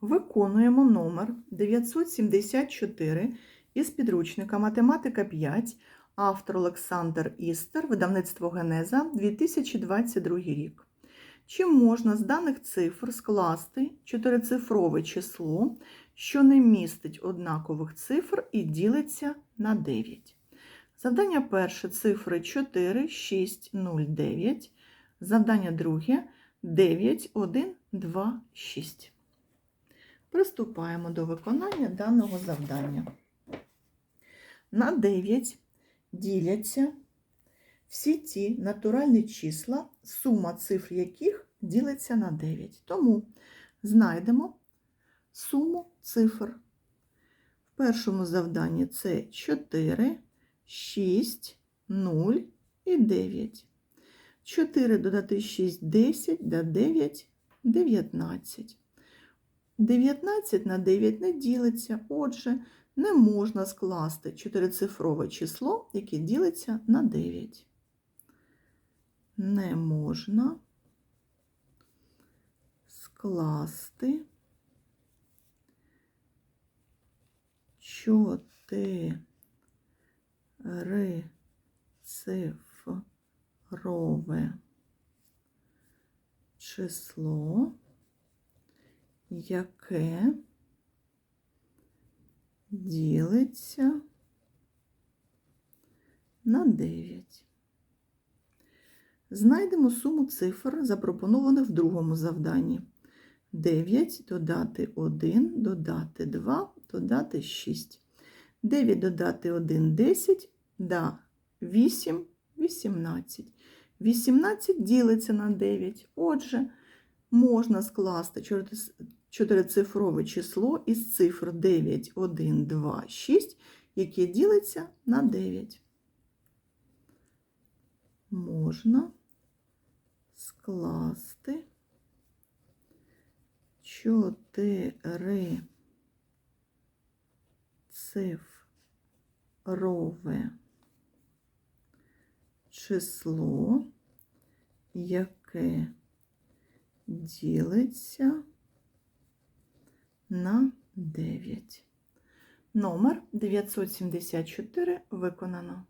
Виконуємо номер 974 із підручника Математика 5, автор Олександр Істер, видавництво Генеза, 2022 рік. Чи можна з даних цифр скласти чотирицифрове число, що не містить однакових цифр і ділиться на 9? Завдання перше цифри 4, 6, 0, 9. Завдання друге 9, 1, 2, 6. Приступаємо до виконання даного завдання. На 9 діляться всі ті натуральні числа, сума цифр яких ділиться на 9. Тому знайдемо суму цифр. В першому завданні це 4, 6, 0 і 9. 4 додати 6 10, да 9 19. 19 на 9 не ділиться, отже, не можна скласти чотирицифрове число, яке ділиться на 9. Не можна скласти 4 число, яке ділиться на 9. Знайдемо суму цифр, запропонованих в другому завданні. 9 додати 1, додати 2, додати 6. 9 додати 1 10, да, 8 18. 18 ділиться на 9. Отже, можна скласти чотирицифрове число із цифр 9, 1, 2, 6, яке ділиться на 9. Можна скласти 4 цифрове число, яке ділиться на 9. Номер 974 виконано.